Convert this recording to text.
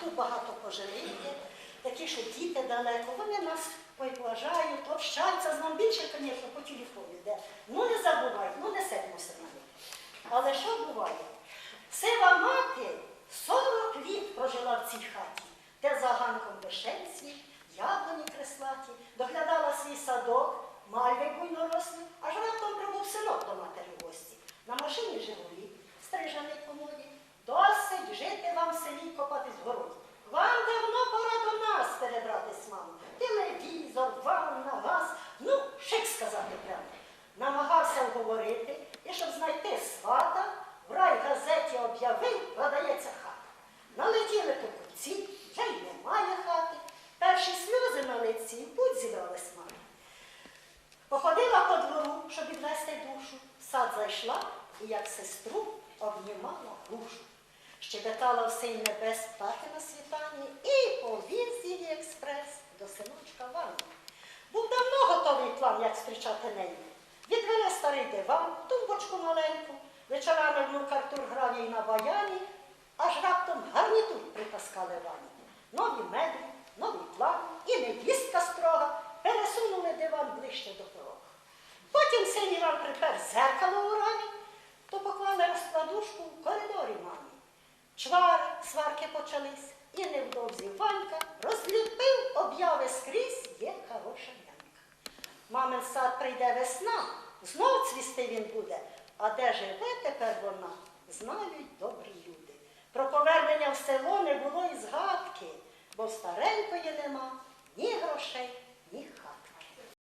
тут багато пожилих такі, що діти далеко, вони нас поважають, общаються з нами більше, звісно, по телефону йде. Ну не забувай, ну не сердимося на них. Але що буває? Сива мати 40 літ прожила в цій хаті, де за ганком вишенці, яблуні креслаті, доглядала свій садок, мальви буйно росли, сказати. Намагався вговорити, і щоб знайти свата, в райгазеті об'явив, продається хата. Налетіли покупці, вже й немає хати. Перші сльози на лиці, путь зібрались мами. Походила по двору, щоб відвести душу. В сад зайшла і як сестру обнімала грушу. Щебетала в синь небес птахи на світанні і повіз як зустрічати неї. Відвели старий диван, тумбочку маленьку, вечорами внук Артур грав їй на баяні, аж раптом гарнітур притаскали Вані. Нові меблі, новий план і невістка строга пересунули диван ближче до порога. Потім син Іван припер зеркало у рамі, то поклали розкладушку в коридорі мамі. Чвари, сварки почались, і невдовзі Ванька розліпив обяви скрізь. Мамин сад прийде весна, знов цвісти він буде, а де живе тепер вона, знають добрі люди. Про повернення в село не було і згадки, бо старенької нема ні грошей.